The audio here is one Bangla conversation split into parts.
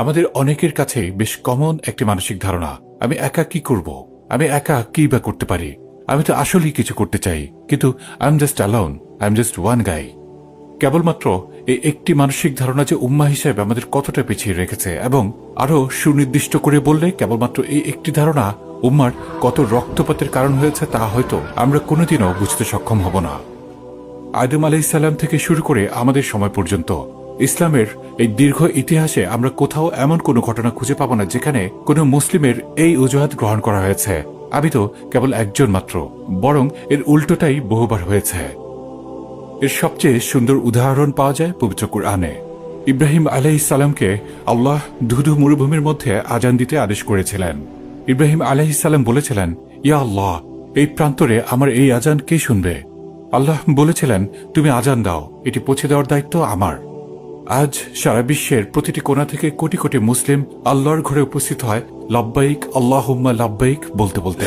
আমাদের অনেকের কাছে বেশ কমন একটি মানসিক ধারণা, আমি একা কি করব? আমি একা কি বা করতে পারি? আমি তো আসলেই কিছু করতে চাই, কিন্তু I am just alone I am just one guy কেবলমাত্র এই একটি মানসিক ধারণা যে উম্মা হিসেবে আমাদের কতটা পিছিয়ে রেখেছে এবং আরও সুনির্দিষ্ট করে বললে কেবলমাত্র এই একটি ধারণা উম্মার কত রক্তপাতের কারণ হয়েছে তা হয়তো আমরা কোনোদিনও বুঝতে সক্ষম হব না। আদম আলাইসাল্লাম থেকে শুরু করে আমাদের সময় পর্যন্ত ইসলামের এই দীর্ঘ ইতিহাসে আমরা কোথাও এমন কোনো ঘটনা খুঁজে পাবো না যেখানে কোনো মুসলিমের এই অজুহাত গ্রহণ করা হয়েছে। আমি তো কেবল একজন মাত্র, বরং এর উল্টোটাই বহুবার হয়েছে। এর সবচেয়ে সুন্দর উদাহরণ পাওয়া যায় পবিত্র কুরআনে। ইব্রাহিম আলাহ ইসাল্লামকে আল্লাহ ধুধু মরুভূমির মধ্যে আজান দিতে আদেশ করেছিলেন। ইব্রাহিম আলাহ ইসাল্লাম বলেছিলেন, ইয়া আল্লাহ, এই প্রান্তরে আমার এই আজান কে শুনবে? আল্লাহ বলেছিলেন, তুমি আজান দাও, এটি পৌঁছে দেওয়ার দায়িত্ব আমার। আজ সারা বিশ্বের প্রতিটি কোণা থেকে কোটি কোটি মুসলিম আল্লাহর ঘরে উপস্থিত হয় লব্বাইক আল্লাহুম্মা লব্বাইক বলতে বলতে।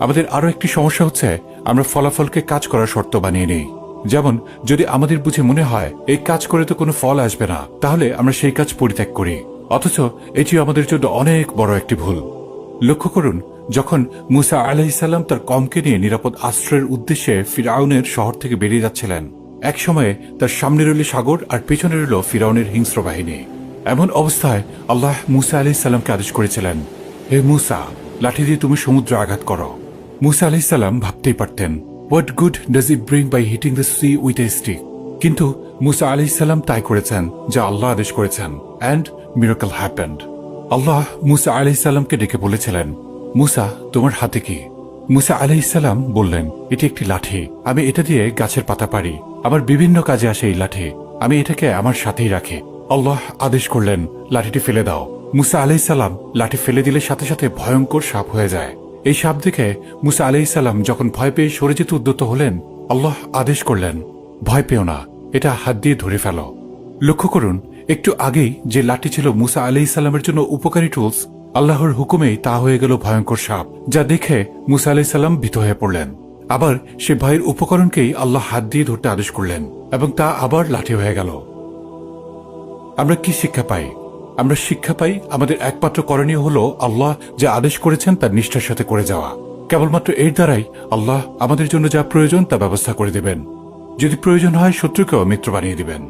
আমাদের আরও একটি সমস্যা হচ্ছে আমরা ফলাফলকে কাজ করার শর্ত বানিয়ে নিই। যেমন যদি আমাদের বুঝে মনে হয় এই কাজ করে তো কোনো ফল আসবে না তাহলে আমরা সেই কাজ পরিত্যাগ করি। অথচ এটি আমাদের জন্য অনেক বড় একটি ভুল। লক্ষ্য করুন যখন মুসা আলাহিসাল্লাম তার কমকে নিয়ে নিরাপদ আশ্রয়ের উদ্দেশ্যে ফিরাউনের শহর থেকে বেরিয়ে যাচ্ছিলেন এক সময়ে তার সামনে রইল সাগর আর পেছনে রইল ফিরাউনের হিংস্র বাহিনী। এমন অবস্থায় আল্লাহ মুসা আলাহিসাল্লামকে আদেশ করেছিলেন, হে মুসা, লাঠি দিয়ে তুমি সমুদ্র আঘাত করো। মুসা আলাহিসাল্লাম ভাবতেই পারতেন, what good does it bring by hitting the sea with a stick? কিন্তু মুসা আলাহিসাল্লাম তাই করেছেন, যা আল্লাহ আদেশ করেছেন, and miracle happened. Allah Musa আলাহিসাল্লামকে ডেকে বলেছিলেন মুসা, তোমার হাতে কি? মুসা আলাহিসাল্লাম বললেন, এটি একটি লাঠি। আমি এটা দিয়ে গাছের পাতা পারি আমার বিভিন্ন কাজে আসে এই লাঠি। আমি এটাকে আমার সাথেই রাখি। আল্লাহ আদেশ করলেন, লাঠিটি ফেলে দাও। মুসা আলাইসাল্লাম লাঠি ফেলে দিলে সাথে সাথে ভয়ঙ্কর সাপ হয়ে যায়। এই সাপ দেখে মুসা আলাইসাল্লাম যখন ভয় পেয়ে সরে যেতে উদ্যত হলেন, আল্লাহ আদেশ করলেন, ভয় পেও না, এটা হাত দিয়ে ধরে ফেলো। লক্ষ্য করুন, একটু আগেই যে লাঠি ছিল মুসা আলাইহিস সালামের জন্য উপকারী টুলস আল্লাহর হুকুমেই তা হয়ে গেল ভয়ঙ্কর সাপ, যা দেখে মুসা আলাইহিস সালাম ভীত হয়ে পড়লেন। আবার সে ভয়ের উপকরণকেই আল্লাহ হাত দিয়ে ধরতে আদেশ করলেন এবং তা আবার লাঠি হয়ে গেল। আমরা কি শিক্ষা পাই? আমরা শিক্ষা পাই আমাদের একমাত্র করণীয় হল আল্লাহ যা আদেশ করেছেন তার নিষ্ঠার সাথে করে যাওয়া। কেবলমাত্র এর দ্বারাই আল্লাহ আমাদের জন্য যা প্রয়োজন তা ব্যবস্থা করে দেবেন। যদি প্রয়োজন হয় শত্রুকেও মিত্র বানিয়ে দিবেন।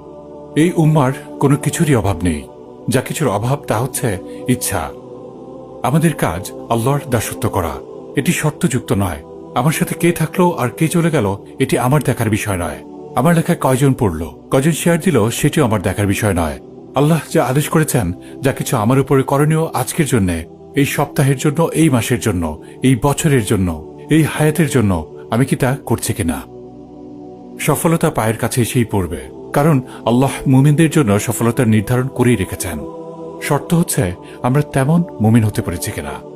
এই উম্মার কোনো কিছুরই অভাব নেই। যা কিছুর অভাব তা হচ্ছে ইচ্ছা। আমাদের কাজ আল্লাহর দাসত্ব করা। এটি শর্তযুক্ত নয়। আমার সাথে কে থাকল আর কে চলে গেল, এটি আমার দেখার বিষয় নয়। আমার লেখায় কয়জন পড়ল, কয়জন শেয়ার দিল, সেটিও আমার দেখার বিষয় নয়। আল্লাহ যা আদেশ করেছেন, যা কিছু আমার উপরে করণীয় আজকের জন্য, এই সপ্তাহের জন্য, এই মাসের জন্য, এই বছরের জন্য, এই হায়াতের জন্য, আমি কি তা করছি কিনা? সফলতা পায়ের কাছে এসেই পড়বে। কারণ আল্লাহ মুমিনদের জন্য সফলতার নির্ধারণ করেই রেখেছেন। শর্ত হচ্ছে আমরা তেমন মুমিন হতে পেরেছি কিনা।